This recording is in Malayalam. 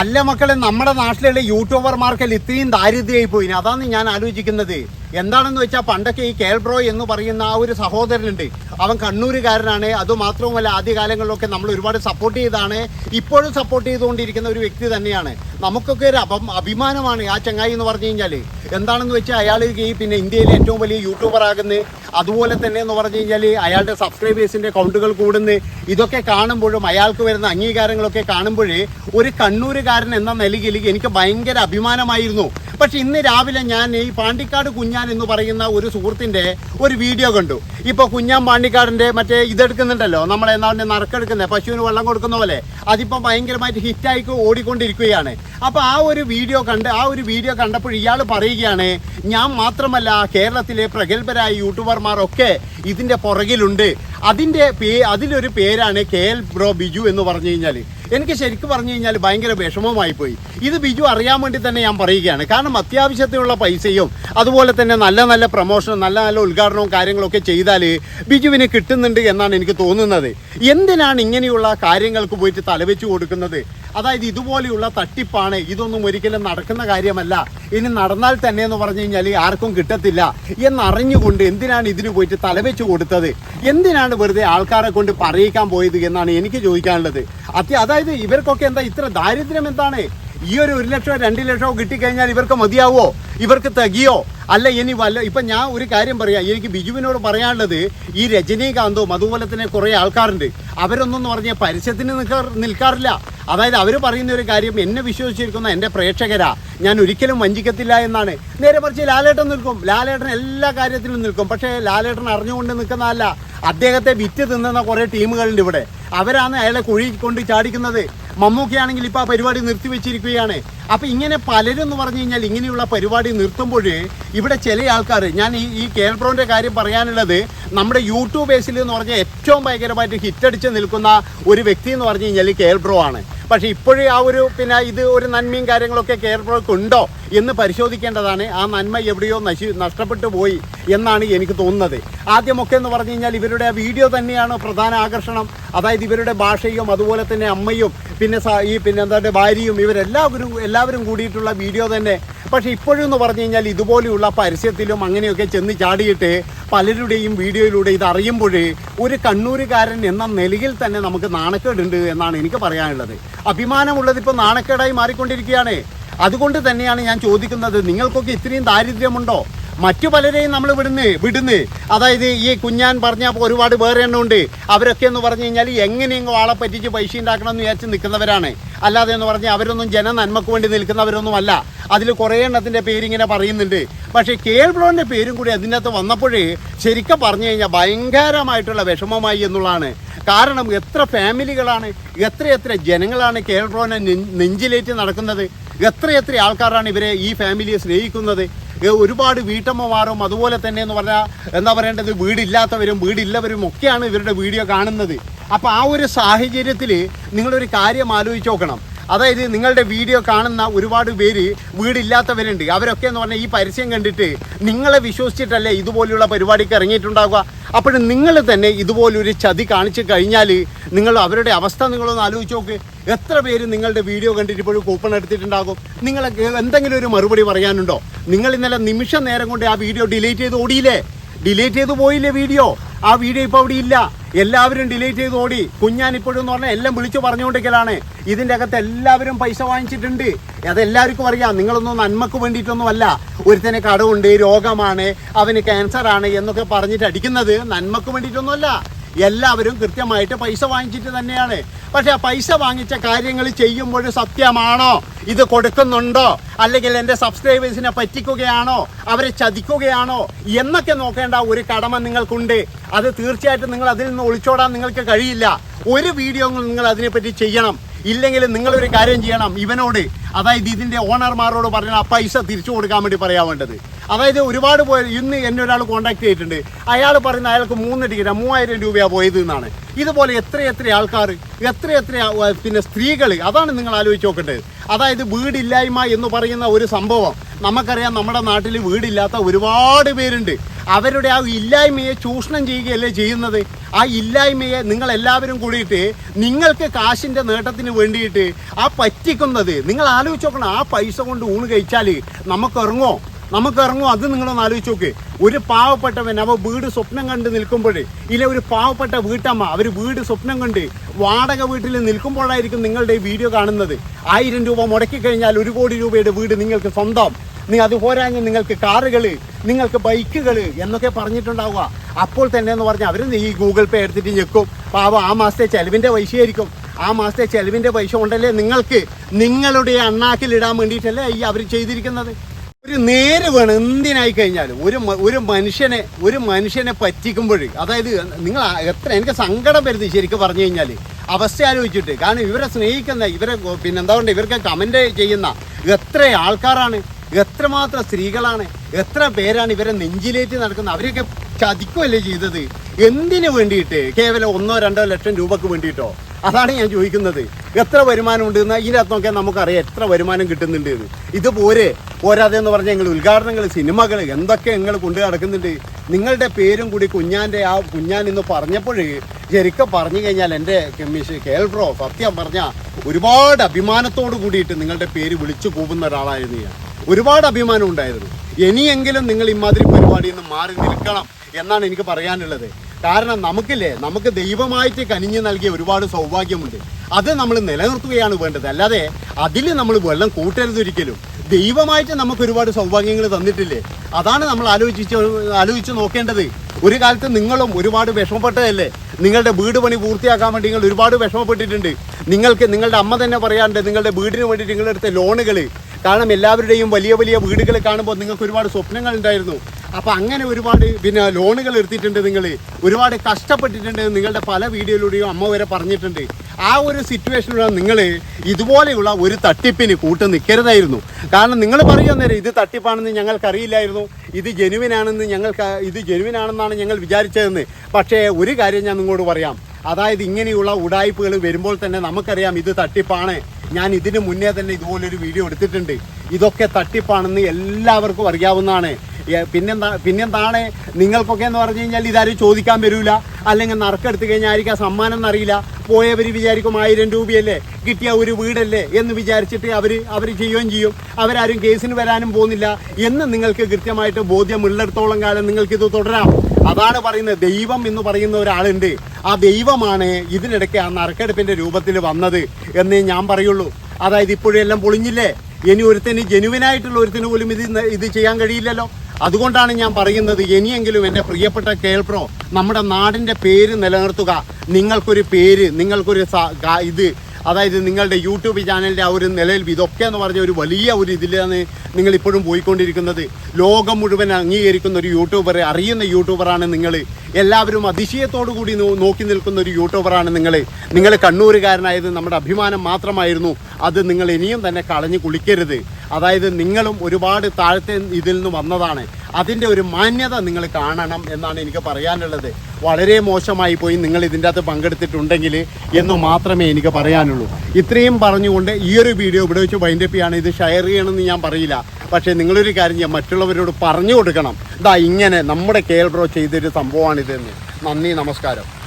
അല്ല മക്കളെ നമ്മുടെ നാട്ടിലുള്ള യൂട്യൂബർമാർക്കെല്ലാം ഇത്രയും ദാരിദ്ര്യമായി പോയിന് അതാണ് ഞാൻ ആലോചിക്കുന്നത്. എന്താണെന്ന് വെച്ചാൽ പണ്ടൊക്കെ ഈ കേൾബ്രോ എന്ന് പറയുന്ന ആ ഒരു സഹോദരനുണ്ട്. അവൻ കണ്ണൂരുകാരനാണ്. അതുമാത്രവുമല്ല ആദ്യകാലങ്ങളിലൊക്കെ നമ്മൾ ഒരുപാട് സപ്പോർട്ട് ചെയ്താണ്. ഇപ്പോഴും സപ്പോർട്ട് ചെയ്തുകൊണ്ടിരിക്കുന്ന ഒരു വ്യക്തി തന്നെയാണ്. നമുക്കൊക്കെ ഒരു അപ അഭിമാനമാണ് ആ ചങ്ങായി എന്ന് പറഞ്ഞു കഴിഞ്ഞാൽ എന്താണെന്ന് വെച്ചാൽ അയാൾ ഈ പിന്നെ ഇന്ത്യയിലെ ഏറ്റവും വലിയ യൂട്യൂബർ ആകുന്നത് അതുപോലെ തന്നെ എന്ന് പറഞ്ഞു കഴിഞ്ഞാൽ അയാളുടെ സബ്സ്ക്രൈബേഴ്സിന്റെ കൗണ്ടുകൾ കൂടുന്നു. ഇതൊക്കെ കാണുമ്പോഴും അയാൾക്ക് വരുന്ന അംഗീകാരങ്ങളൊക്കെ കാണുമ്പോഴേ ഒരു കണ്ണൂരുകാരൻ എന്ന നിലയിൽ എനിക്ക് ഭയങ്കര അഭിമാനമായിരുന്നു. പക്ഷെ ഇന്ന് രാവിലെ ഞാൻ ഈ പാണ്ടിക്കാട് കുഞ്ഞാൻ എന്ന് പറയുന്ന ഒരു സുഹൃത്തിന്റെ ഒരു വീഡിയോ കണ്ടു. ഇപ്പോൾ കുഞ്ഞാൻ പാണ്ടിക്കാടിന്റെ മറ്റേ ഇതെടുക്കുന്നുണ്ടല്ലോ നമ്മളെ നാടിന്റെ നറുക്കെടുക്കുന്നത് പശുവിന് വെള്ളം കൊടുക്കുന്ന പോലെ. അതിപ്പോൾ ഭയങ്കരമായിട്ട് ഹിറ്റായി ഓടിക്കൊണ്ടിരിക്കുകയാണ്. അപ്പോൾ ആ ഒരു വീഡിയോ കണ്ട് ആ ഒരു വീഡിയോ കണ്ടപ്പോൾ ഇയാൾ പറയുകയാണ് ഞാൻ മാത്രമല്ല കേരളത്തിലെ പ്രഗത്ഭരായ യൂട്യൂബർമാരൊക്കെ ഇതിന്റെ പുറകിലുണ്ട്. അതിന്റെ പേ അതിലൊരു പേരാണ് കെ എൽ ബ്രോ ബിജു എന്ന് പറഞ്ഞു കഴിഞ്ഞാൽ എനിക്ക് ശരിക്കും പറഞ്ഞു കഴിഞ്ഞാൽ ഭയങ്കര വിഷമമായി പോയി. ഇത് ബിജു അറിയാൻ വേണ്ടി തന്നെ ഞാൻ പറയുകയാണ്. കാരണം അത്യാവശ്യത്തിനുള്ള പൈസയും അതുപോലെ തന്നെ നല്ല നല്ല പ്രൊമോഷനും നല്ല നല്ല ഉദ്ഘാടനവും കാര്യങ്ങളൊക്കെ ചെയ്താൽ ബിജുവിന് കിട്ടുന്നുണ്ട് എന്നാണ് എനിക്ക് തോന്നുന്നത്. എന്തിനാണ് ഇങ്ങനെയുള്ള കാര്യങ്ങൾക്ക് പോയിട്ട് തലവെച്ച് കൊടുക്കുന്നത്? അതായത് ഇതുപോലെയുള്ള തട്ടിപ്പാണ് ഇതൊന്നും ഒരിക്കലും നടക്കുന്ന കാര്യമല്ല. ഇനി നടന്നാൽ തന്നെ എന്ന് പറഞ്ഞു കഴിഞ്ഞാൽ ആർക്കും കിട്ടത്തില്ല. എന്നറിഞ്ഞുകൊണ്ട് എന്തിനാണ് ഇതിന് പോയിട്ട് തലവെച്ച് കൊടുത്തത്? എന്തിനാണ് വെറുതെ ആൾക്കാരെ കൊണ്ട് പറയിക്കാൻ പോയത് എന്നാണ് എനിക്ക് ചോദിക്കാനുള്ളത്. അത്യ അതായത് ഇവർക്കൊക്കെ എന്താ ഇത്ര ദാരിദ്ര്യം എന്താണ്? ഈ ഒരു ഒരു ലക്ഷമോ രണ്ട് ലക്ഷമോ കിട്ടിക്കഴിഞ്ഞാൽ ഇവർക്ക് മതിയാവോ? ഇവർക്ക് തികയോ? അല്ല ഇനി വല്ല ഇപ്പം ഞാൻ ഒരു കാര്യം പറയാം. എനിക്ക് ബിജുവിനോട് പറയാനുള്ളത് ഈ രജനീകാന്തും അതുപോലെ തന്നെ കുറേ ആൾക്കാരുണ്ട്. അവരൊന്നും പറഞ്ഞാൽ പരസ്യത്തിന് നിൽക്കാറില്ല. അതായത് അവർ പറയുന്ന ഒരു കാര്യം എന്നെ വിശ്വസിച്ചിരിക്കുന്ന എന്റെ പ്രേക്ഷകരാ. ഞാൻ ഒരിക്കലും വഞ്ചിക്കത്തില്ല എന്നാണ്. നേരെ മറിച്ച് ലാലേട്ടൻ നിൽക്കും. ലാലേട്ടൻ എല്ലാ കാര്യത്തിലും നിൽക്കും. പക്ഷേ ലാലേട്ടൻ അറിഞ്ഞുകൊണ്ട് നിൽക്കുന്നതല്ല. അദ്ദേഹത്തെ വിറ്റ് തിന്നുന്ന കുറേ ടീമുകളുണ്ട് ഇവിടെ. അവരാണ് അയാളെ കുഴി കൊണ്ട് ചാടിക്കുന്നത്. മമ്മൂക്കയാണെങ്കിൽ ഇപ്പോൾ ആ പരിപാടി നിർത്തിവെച്ചിരിക്കുകയാണ് അപ്പോൾ ഇങ്ങനെ പലരും എന്ന് പറഞ്ഞു കഴിഞ്ഞാൽ ഇങ്ങനെയുള്ള പരിപാടി നിർത്തുമ്പോൾ ഇവിടെ ചില ആൾക്കാർ ഞാൻ ഈ ഈ കേൾപ്രോന്റെ കാര്യം പറയാനുള്ളത് നമ്മുടെ യൂട്യൂബേഴ്സിൽ എന്ന് പറഞ്ഞാൽ ഏറ്റവും ഭയങ്കരമായിട്ട് ഹിറ്റടിച്ച് നിൽക്കുന്ന ഒരു വ്യക്തി എന്ന് പറഞ്ഞു കഴിഞ്ഞാൽ കേൾപ്രോ ആണ്. പക്ഷേ ഇപ്പോഴും ആ ഒരു പിന്നെ ഇത് ഒരു നന്മയും കാര്യങ്ങളൊക്കെ കേരളക്ക് ഉണ്ടോ എന്ന് പരിശോധിക്കേണ്ടതാണ്. ആ നന്മ എവിടെയോ നശി നഷ്ടപ്പെട്ടു പോയി എന്നാണ് എനിക്ക് തോന്നുന്നത്. ആദ്യമൊക്കെ എന്ന് പറഞ്ഞു കഴിഞ്ഞാൽ ഇവരുടെ ആ വീഡിയോ തന്നെയാണ് പ്രധാന ആകർഷണം. അതായത് ഇവരുടെ ഭാഷയും അതുപോലെ തന്നെ അമ്മയും പിന്നെ ഈ പിന്നെ എന്താ ഭാര്യയും ഇവരെല്ലാവരും എല്ലാവരും കൂടിയിട്ടുള്ള വീഡിയോ തന്നെ പക്ഷേ ഇപ്പോഴും എന്ന് പറഞ്ഞു കഴിഞ്ഞാൽ ഇതുപോലെയുള്ള പരസ്യത്തിലും അങ്ങനെയൊക്കെ ചെന്ന് ചാടിയിട്ട് പലരുടെയും വീഡിയോയിലൂടെ ഇത് അറിയുമ്പോൾ ഒരു കണ്ണൂരുകാരൻ എന്ന നിലയിൽ തന്നെ നമുക്ക് നാണക്കേടുണ്ട് എന്നാണ് എനിക്ക് പറയാനുള്ളത്. അഭിമാനമുള്ളത് ഇപ്പോൾ നാണക്കേടായി മാറിക്കൊണ്ടിരിക്കുകയാണ്. അതുകൊണ്ട് തന്നെയാണ് ഞാൻ ചോദിക്കുന്നത് നിങ്ങൾക്കൊക്കെ ഇത്രയും ദാരിദ്ര്യമുണ്ടോ? മറ്റു പലരെയും നമ്മൾ വിടുന്ന് വിടുന്ന്. അതായത് ഈ കുഞ്ഞാൻ പറഞ്ഞ ഒരുപാട് വേറെ എണ്ണം ഉണ്ട്. അവരൊക്കെ എന്ന് പറഞ്ഞു കഴിഞ്ഞാൽ എങ്ങനെയെങ്കിലും ആളെ പറ്റിച്ച് പൈസ ഉണ്ടാക്കണം എന്ന് വിചാരിച്ച് നിൽക്കുന്നവരാണ്. അല്ലാതെ എന്ന് പറഞ്ഞാൽ അവരൊന്നും ജനനന്മക്ക് വേണ്ടി നിൽക്കുന്നവരൊന്നും അല്ല അതിൽ കുറേ എണ്ണത്തിന്റെ പേരിങ്ങനെ പറയുന്നുണ്ട്. പക്ഷേ കേൾബ്ലോന്റെ പേരും കൂടി അതിനകത്ത് വന്നപ്പോഴേ ശരിക്കും പറഞ്ഞു കഴിഞ്ഞാൽ ഭയങ്കരമായിട്ടുള്ള വിഷമമായി എന്നുള്ളതാണ്. കാരണം എത്ര ഫാമിലികളാണ് എത്ര എത്ര ജനങ്ങളാണ് കേൾബ്രോനെ നെഞ്ചിലേറ്റ് നടക്കുന്നത്. എത്രയെത്ര എത്ര ആൾക്കാരാണ് ഇവരെ ഈ ഫാമിലിയെ സ്നേഹിക്കുന്നത്. ഒരുപാട് വീട്ടമ്മമാരും അതുപോലെ തന്നെ എന്ന് പറഞ്ഞാൽ എന്താ പറയേണ്ടത്? വീടില്ലാത്തവരും വീടില്ലവരും ഒക്കെയാണ് ഇവരുടെ വീഡിയോ കാണുന്നത്. അപ്പോൾ ആ ഒരു സാഹചര്യത്തിൽ നിങ്ങളൊരു കാര്യം ആലോചിച്ച് നോക്കണം. അതായത് നിങ്ങളുടെ വീഡിയോ കാണുന്ന ഒരുപാട് പേര് വീടില്ലാത്തവരുണ്ട്. അവരൊക്കെ എന്ന് പറഞ്ഞാൽ ഈ പരസ്യം കണ്ടിട്ട് നിങ്ങളെ വിശ്വസിച്ചിട്ടല്ലേ ഇതുപോലെയുള്ള പരിപാടിക്ക് ഇറങ്ങിയിട്ടുണ്ടാവുക? അപ്പോഴും നിങ്ങൾ തന്നെ ഇതുപോലൊരു ചതി കാണിച്ചു കഴിഞ്ഞാൽ നിങ്ങൾ അവരുടെ അവസ്ഥ നിങ്ങളൊന്ന് ആലോചിച്ച് നോക്ക്. എത്ര പേര് നിങ്ങളുടെ വീഡിയോ കണ്ടിട്ട് ഇപ്പോഴും കൂപ്പൺ എടുത്തിട്ടുണ്ടാകും? നിങ്ങൾ എന്തെങ്കിലും ഒരു മറുപടി പറയാനുണ്ടോ? നിങ്ങൾ ഇന്നലെ നിമിഷ നേരം കൊണ്ട് ആ വീഡിയോ ഡിലീറ്റ് ചെയ്ത് ഓടിയില്ലേ? ഡിലീറ്റ് ചെയ്ത് പോയില്ലേ വീഡിയോ? ആ വീഡിയോ ഇപ്പോൾ അവിടെ ഇല്ല. എല്ലാവരും ഡിലീറ്റ് ചെയ്ത് ഓടി. കുഞ്ഞാൻ ഇപ്പോഴും എന്ന് പറഞ്ഞാൽ എല്ലാം വിളിച്ചു പറഞ്ഞുകൊണ്ടിരിക്കലാണ്. ഇതിന്റെ അകത്ത് എല്ലാവരും പൈസ വാങ്ങിച്ചിട്ടുണ്ട്. അതെല്ലാവർക്കും അറിയാം. നിങ്ങളൊന്നും നന്മക്ക് വേണ്ടിയിട്ടൊന്നുമല്ല. ഒരുത്തനെ കടവുണ്ട് രോഗമാണ് അവന് ക്യാൻസറാണ് എന്നൊക്കെ പറഞ്ഞിട്ട് അടിക്കുന്നത് നന്മക്ക് വേണ്ടിയിട്ടൊന്നുമല്ല. എല്ലാവരും കൃത്യമായിട്ട് പൈസ വാങ്ങിച്ചിട്ട് തന്നെയാണ്. പക്ഷേ ആ പൈസ വാങ്ങിച്ച കാര്യങ്ങൾ ചെയ്യുമ്പോൾ സത്യമാണോ? ഇത് കൊടുക്കുന്നുണ്ടോ? അല്ലെങ്കിൽ എന്റെ സബ്സ്ക്രൈബേഴ്സിനെ പറ്റിക്കുകയാണോ? അവരെ ചതിക്കുകയാണോ? എന്നൊക്കെ നോക്കേണ്ട ഒരു കടമ നിങ്ങൾക്കുണ്ട്. അത് തീർച്ചയായിട്ടും നിങ്ങൾ അതിൽ നിന്ന് ഒളിച്ചോടാൻ നിങ്ങൾക്ക് കഴിയില്ല. ഒരു വീഡിയോ നിങ്ങൾ അതിനെപ്പറ്റി ചെയ്യണം. ഇല്ലെങ്കിൽ നിങ്ങളൊരു കാര്യം ചെയ്യണം ഇവനോട്. അതായത് ഇതിന്റെ ഓണർമാരോട് പറഞ്ഞാൽ ആ പൈസ തിരിച്ചു കൊടുക്കാൻ വേണ്ടി പറയാൻ വേണ്ടത്. അതായത് ഒരുപാട് പോയ ഇന്ന് എന്നെ ഒരാൾ കോൺടാക്ട് ചെയ്തിട്ടുണ്ട്. അയാൾ പറയുന്ന അയാൾക്ക് മൂന്ന് ടിക്കറ്റ് മൂവായിരം രൂപയാണ് പോയത് എന്നാണ്. ഇതുപോലെ എത്ര എത്ര ആൾക്കാർ എത്ര എത്ര പിന്നെ സ്ത്രീകൾ അതാണ് നിങ്ങൾ ആലോചിച്ച് നോക്കേണ്ടത്. അതായത് വീടില്ലായ്മ എന്ന് പറയുന്ന ഒരു സംഭവം. നമുക്കറിയാം നമ്മുടെ നാട്ടിൽ വീടില്ലാത്ത ഒരുപാട് പേരുണ്ട്. അവരുടെ ആ ഇല്ലായ്മയെ ചൂഷണം ചെയ്യുകയല്ലേ ചെയ്യുന്നത്? ആ ഇല്ലായ്മയെ നിങ്ങൾ എല്ലാവരും കൂടിയിട്ട് നിങ്ങൾക്ക് കാശിന്റെ നേട്ടത്തിന് വേണ്ടിയിട്ട് ആ പറ്റിക്കുന്നത് നിങ്ങൾ ആലോചിച്ച് നോക്കണം. ആ പൈസ കൊണ്ട് ഊണ് കഴിച്ചാൽ നമുക്ക് ഇറങ്ങോ നമുക്ക് ഇറങ്ങും അത് നിങ്ങളൊന്ന് ആലോചിച്ച് നോക്ക്. ഒരു പാവപ്പെട്ടവൻ അവ വീട് സ്വപ്നം കണ്ട് നിൽക്കുമ്പോൾ ഇല്ല ഒരു പാവപ്പെട്ട വീട്ടമ്മ അവർ വീട് സ്വപ്നം കണ്ട് വാടക വീട്ടിൽ നിൽക്കുമ്പോഴായിരിക്കും നിങ്ങളുടെ ഈ വീഡിയോ കാണുന്നത്. ആയിരം രൂപ മുടക്കി കഴിഞ്ഞാൽ ഒരു കോടി രൂപയുടെ വീട് നിങ്ങൾക്ക് സ്വന്തം. നീ അത് പോരാഞ്ഞ് നിങ്ങൾക്ക് കാറുകൾ നിങ്ങൾക്ക് ബൈക്കുകൾ എന്നൊക്കെ പറഞ്ഞിട്ടുണ്ടാവുക. അപ്പോൾ തന്നെ എന്ന് പറഞ്ഞാൽ അവർ ഈ ഗൂഗിൾ പേ എടുത്തിട്ട് ഞെക്കും. പാവം ആ മാസത്തെ ചെലവിന്റെ പൈസയായിരിക്കും. ആ മാസത്തെ ചെലവിന്റെ പൈസ കൊണ്ടല്ലേ നിങ്ങൾക്ക് നിങ്ങളുടെ അണ്ണാക്കിലിടാൻ വേണ്ടിയിട്ടല്ലേ ഈ അവർ ചെയ്തിരിക്കുന്നത്? ഒരു നേര് വേണം എന്തിനായി കഴിഞ്ഞാലും ഒരു ഒരു മനുഷ്യനെ ഒരു മനുഷ്യനെ പറ്റിക്കുമ്പോൾ അതായത് നിങ്ങൾ എത്ര എനിക്ക് സങ്കടം വരുന്നത് ശരിക്കും പറഞ്ഞു കഴിഞ്ഞാൽ അവസ്ഥ ആലോചിച്ചിട്ട്. കാരണം ഇവരെ സ്നേഹിക്കുന്ന ഇവരെ പിന്നെന്താ പറയുക ഇവർക്ക് കമന്റ് ചെയ്യുന്ന എത്ര ആൾക്കാരാണ്. എത്രമാത്രം സ്ത്രീകളാണ് എത്ര പേരാണ് ഇവരെ നെഞ്ചിലേറ്റ് നടക്കുന്നത്? അവരൊക്കെ ചതിക്കുമല്ലേ ചെയ്തത്? എന്തിനു വേണ്ടിയിട്ട്? കേവലം ഒന്നോ രണ്ടോ ലക്ഷം രൂപക്ക് വേണ്ടിയിട്ടോ? അതാണ് ഞാൻ ചോദിക്കുന്നത്. എത്ര വരുമാനം ഉണ്ട് എന്ന് ഇതിനകത്ത് നോക്കിയാൽ നമുക്കറിയാം എത്ര വരുമാനം കിട്ടുന്നുണ്ട് എന്ന്. ഇത് പോരെ പോരാതെ എന്ന് പറഞ്ഞാൽ ഞങ്ങൾ ഉദ്ഘാടനങ്ങൾ സിനിമകൾ എന്തൊക്കെ നിങ്ങൾ കൊണ്ടു നടക്കുന്നുണ്ട്. നിങ്ങളുടെ പേരും കൂടി കുഞ്ഞാന്റെ ആ കുഞ്ഞാൻ എന്ന് പറഞ്ഞപ്പോൾ ശരിക്കും പറഞ്ഞു കഴിഞ്ഞാൽ എന്റെ കേൾബ്രോ സത്യം പറഞ്ഞാൽ ഒരുപാട് അഭിമാനത്തോട് കൂടിയിട്ട് നിങ്ങളുടെ പേര് വിളിച്ചു പോകുന്ന ഒരാളായിരുന്നു ഞാൻ. ഒരുപാട് അഭിമാനം ഉണ്ടായിരുന്നു. ഇനിയെങ്കിലും നിങ്ങൾ ഇമാതിരി പരിപാടിയിൽ നിന്ന് മാറി നിൽക്കണം എന്നാണ് എനിക്ക് പറയാനുള്ളത്. കാരണം നമുക്കില്ലേ നമുക്ക് ദൈവമായിട്ട് കനിഞ്ഞു നൽകിയ ഒരുപാട് സൗഭാഗ്യമുണ്ട്. അത് നമ്മൾ നിലനിർത്തുകയാണ് വേണ്ടത്. അല്ലാതെ അതിൽ നമ്മൾ വെള്ളം കൂട്ടരുത് ഒരിക്കലും. ദൈവമായിട്ട് നമുക്ക് ഒരുപാട് സൗഭാഗ്യങ്ങൾ തന്നിട്ടില്ലേ? അതാണ് നമ്മൾ ആലോചിച്ച് ആലോചിച്ച് നോക്കേണ്ടത്. ഒരു കാലത്ത് നിങ്ങളും ഒരുപാട് വിഷമപ്പെട്ടതല്ലേ? നിങ്ങളുടെ വീട് പണി പൂർത്തിയാക്കാൻ വേണ്ടി നിങ്ങൾ ഒരുപാട് വിഷമപ്പെട്ടിട്ടുണ്ട്. നിങ്ങൾക്ക് നിങ്ങളുടെ അമ്മ തന്നെ പറയാറുണ്ട് നിങ്ങളുടെ വീടിന് വേണ്ടിയിട്ട് നിങ്ങളെടുത്ത ലോണുകൾ കാരണം എല്ലാവരുടെയും വലിയ വലിയ വീടുകൾ കാണുമ്പോൾ നിങ്ങൾക്ക് ഒരുപാട് സ്വപ്നങ്ങൾ ഉണ്ടായിരുന്നു. അപ്പോൾ അങ്ങനെ ഒരുപാട് പിന്നെ ലോണുകൾ എടുത്തിട്ടുണ്ട് നിങ്ങൾ. ഒരുപാട് കഷ്ടപ്പെട്ടിട്ടുണ്ട് നിങ്ങളുടെ പല വീഡിയോയിലൂടെയും അമ്മ വരെ പറഞ്ഞിട്ടുണ്ട്. ആ ഒരു സിറ്റുവേഷനിലാണ് നിങ്ങൾ ഇതുപോലെയുള്ള ഒരു തട്ടിപ്പിന് കൂട്ട് നിൽക്കരുതായിരുന്നു. കാരണം നിങ്ങൾ പറയുക നേരം ഇത് തട്ടിപ്പാണെന്ന് ഞങ്ങൾക്കറിയില്ലായിരുന്നു. ഇത് ജെനുവിനാണെന്ന് ഞങ്ങൾക്ക് ഇത് ജെനുവിനാണെന്നാണ് ഞങ്ങൾ വിചാരിച്ചതെന്ന്. പക്ഷേ ഒരു കാര്യം ഞാൻ നിങ്ങളോട് പറയാം. അതായത് ഇങ്ങനെയുള്ള ഉടായ്പകൾ വരുമ്പോൾ തന്നെ നമുക്കറിയാം ഇത് തട്ടിപ്പാണ്. ഞാൻ ഇതിന് മുന്നേ തന്നെ ഇതുപോലൊരു വീഡിയോ എടുത്തിട്ടുണ്ട്. ഇതൊക്കെ തട്ടിപ്പാണെന്ന് എല്ലാവർക്കും അറിയാവുന്നതാണ്. പിന്നെന്താ പിന്നെന്താണ്? നിങ്ങൾക്കൊക്കെ എന്ന് പറഞ്ഞു കഴിഞ്ഞാൽ ഇതാരും ചോദിക്കാൻ വരില്ല അല്ലെങ്കിൽ നറുക്കെടുത്ത് കഴിഞ്ഞാൽ ആയിരിക്കും സമ്മാനം എന്നറിയില്ല. പോയവർ വിചാരിക്കും ആയിരം രൂപയല്ലേ? കിട്ടിയ ഒരു വീടല്ലേ? എന്ന് വിചാരിച്ചിട്ട് അവർ അവർ ചെയ്യുകയും ചെയ്യും. അവരാരും കേസിന് വരാനും പോകുന്നില്ല. എന്ന് നിങ്ങൾക്ക് കൃത്യമായിട്ട് ബോധ്യമുള്ളിടത്തോളം കാലം നിങ്ങൾക്കിത് തുടരാം. അതാണ് പറയുന്നത് ദൈവം എന്ന് പറയുന്ന ഒരാളുണ്ട്. ആ ദൈവമാണ് ഇതിനിടയ്ക്ക് ആ നറുക്കെടുപ്പിന്റെ രൂപത്തിൽ വന്നത് എന്നേ ഞാൻ പറയുള്ളൂ. അതായത് ഇപ്പോഴും എല്ലാം പൊളിഞ്ഞില്ലേ? ഇനി ഒരുത്തിന് ജനുവിനായിട്ടുള്ള ഒരുത്തിന് പോലും ഇത് ഇത് ചെയ്യാൻ കഴിയില്ലല്ലോ. അതുകൊണ്ടാണ് ഞാൻ പറയുന്നത് ഇനിയെങ്കിലും എന്റെ പ്രിയപ്പെട്ട കേൾപ്രോ നമ്മുടെ നാടിന്റെ പേര് നിലനിർത്തുക. നിങ്ങൾക്കൊരു പേര് നിങ്ങൾക്കൊരു ഇത് അതായത് നിങ്ങളുടെ യൂട്യൂബ് ചാനലിന്റെ ആ ഒരു നിലയിൽ ഇതൊക്കെ എന്ന് പറഞ്ഞ ഒരു വലിയ ഒരു ഇതിലാണ് നിങ്ങളിപ്പോഴും പോയിക്കൊണ്ടിരിക്കുന്നത്. ലോകം മുഴുവൻ അംഗീകരിക്കുന്ന ഒരു യൂട്യൂബർ അറിയുന്ന യൂട്യൂബറാണ് നിങ്ങൾ. എല്ലാവരും അതിശയത്തോടു കൂടി നോക്കി നിൽക്കുന്ന ഒരു യൂട്യൂബറാണ് നിങ്ങൾ. നിങ്ങൾ കണ്ണൂരുകാരനായത് നമ്മുടെ അഭിമാനം മാത്രമായിരുന്നു. അത് നിങ്ങൾ ഇനിയും തന്നെ കളഞ്ഞു കുളിക്കരുത്. അതായത് നിങ്ങളും ഒരുപാട് താഴത്തെ ഇതിൽ നിന്ന് വന്നതാണ്. അതിന്റെ ഒരു മാന്യത നിങ്ങൾ കാണണം എന്നാണ് എനിക്ക് പറയാനുള്ളത്. വളരെ മോശമായി പോയി നിങ്ങൾ ഇതിന്റെ അകത്ത് പങ്കെടുത്തിട്ടുണ്ടെങ്കിൽ എന്ന് മാത്രമേ എനിക്ക് പറയാനുള്ളൂ. ഇത്രയും പറഞ്ഞുകൊണ്ട് ഈ ഒരു വീഡിയോ ഇവിടെ വെച്ച് വൈൻഡപ്പ് ചെയ്യാണ്. ഇത് ഷെയർ ചെയ്യണമെന്ന് ഞാൻ പറയില്ല. പക്ഷേ നിങ്ങളൊരു കാര്യം ചെയ്യാം. മറ്റുള്ളവരോട് പറഞ്ഞു കൊടുക്കണം. ഇതാ ഇങ്ങനെ നമ്മുടെ കേൾ ബ്രോ ചെയ്തൊരു സംഭവമാണിതെന്ന്. നന്ദി നമസ്കാരം.